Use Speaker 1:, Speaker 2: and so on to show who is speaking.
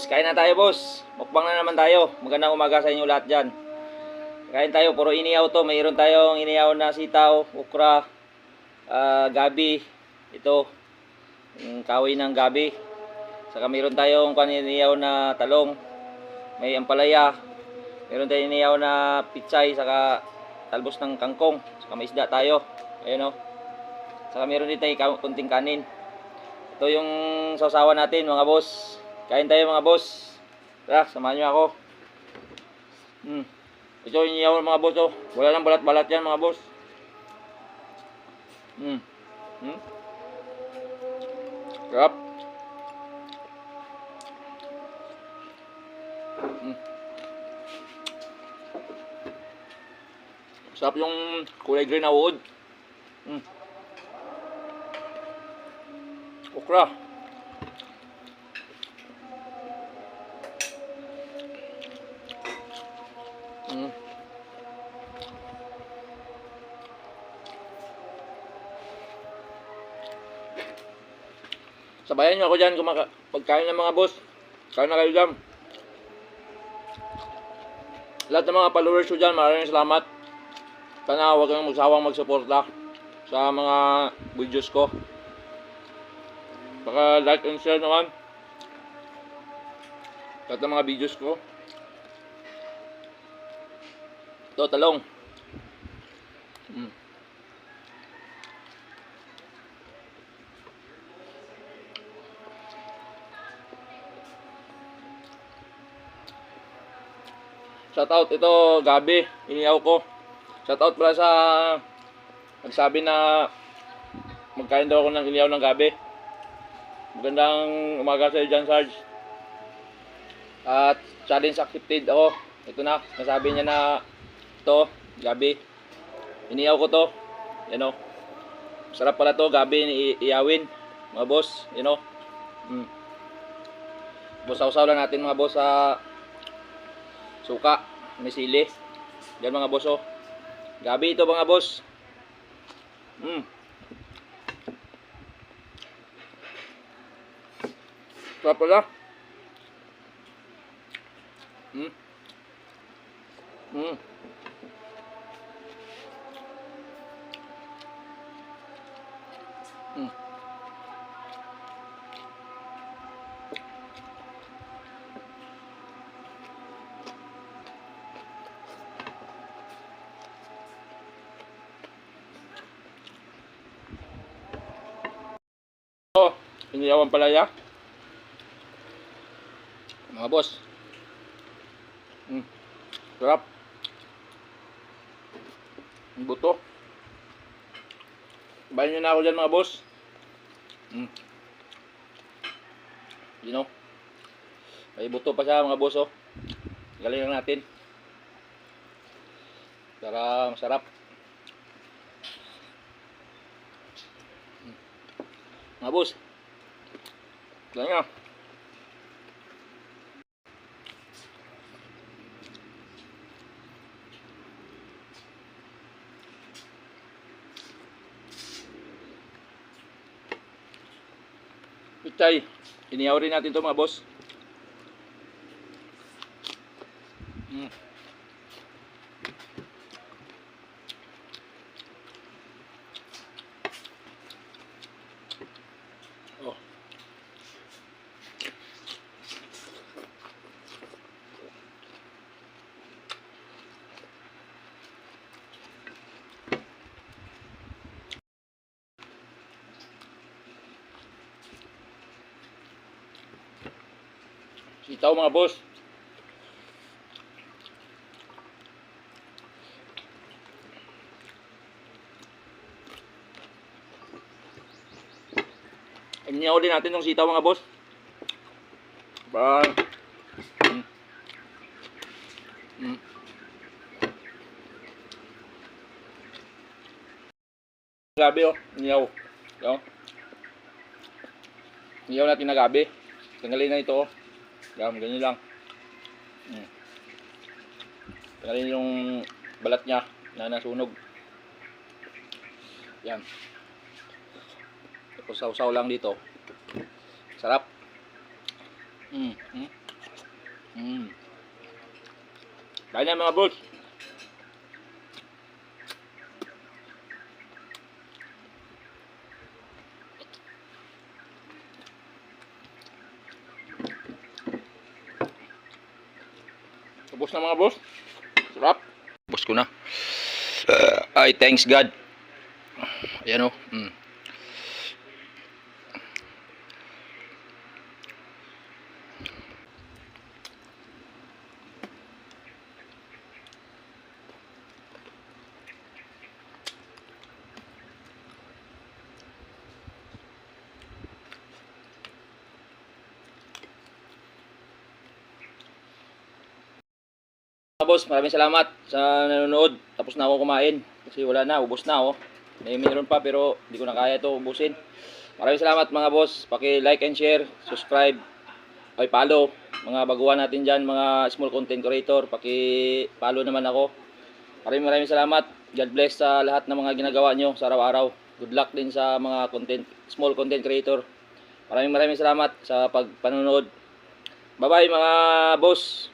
Speaker 1: boss, kain na tayo boss. Mukbang na naman tayo. Magandang umaga sa inyo lahat dyan. Kain tayo, puro iniyaw to. Mayroon tayong iniyaw na sitaw, ukra, ah, gabi. Ito, yung kahoy ng gabi. Saka mayroon tayong kaniniyaw na talong. May ampalaya. Mayroon tayong iniyaw na pitsay, saka talbos ng kangkong. Saka may isda tayo. Ayun o. Saka mayroon din tayong kunting kanin. Ito yung sausawan natin mga boss. Kain tayo mga boss. Tara, samahan nyo ako. Hmm. Ito yung iyaw mga boss oh. Wala lang balat-balat yan mga boss. Hmm. Hmm. Sarap. Hmm. Sarap yung kulay green na uod. Hmm. Okra. Mm. Sabayan nyo ako dyan kumaka pagkain ng mga boss. Kain na kayo dyan. Lahat ng mga followers ko dyan, maraming salamat. Sana huwag kang magsawang magsuporta sa mga videos ko. Baka like and share naman. Lahat ng mga videos ko. Ito, talong. Mm. Shoutout, ito gabi, iniyaw ko. Shoutout pala sa nagsabi na magkain daw ako ng iniyaw ng gabi. Magandang umaga sa dyan, Sarge. At challenge accepted ako. Ito na, nasabi niya na ito, gabi. Iniyaw ko to. Yan o. Sarap pala to, gabi ni iyawin. Mga boss, you know. Mm. Busaw-saw lang natin mga boss sa suka, may sili. Yan mga boss oh. Gabi ito mga boss. Mm. Sarap pala. Mm. Mm. Mm. Oh, iniyawan palaya. Mga boss. Mm. Sarap. Buto. Bayan nyo na ako dyan mga boss. Mm. You know. May buto pa siya mga boss oh. Galing lang natin. Para masarap. Mm. Mga boss. Galing nga. Pichay. Iniyaw rin natin to mga boss. Mm. Oh. Sitaw mga boss. Inyaw din natin yung sitaw mga boss. Ba. Mm. Mm. Gabi oh, inyaw. Yo. Inyaw natin na gabi. Tanggalin na ito oh. Yan, ganyan lang. Mm. Tanggalin yung balat niya na nasunog. Yan. Tapos sausaw lang dito. Sarap. Mm. mm. Mm. Kain na mga boss. Ubus na mga boss. Sarap. Ubus ko na. ay, thanks God. Ayan o. Mm. Boss, maraming salamat sa nanonood. Tapos na ako kumain. Kasi wala na, ubos na ako. May meron pa pero hindi ko na kaya ito ubusin. Maraming salamat mga boss. Paki-like and share, subscribe, ay follow. Mga baguhan natin dyan, mga small content creator. Paki-follow naman ako. Maraming maraming salamat. God bless sa lahat ng mga ginagawa nyo sa araw-araw. Good luck din sa mga content, small content creator. Maraming maraming salamat sa pagpanonood. Bye-bye mga boss.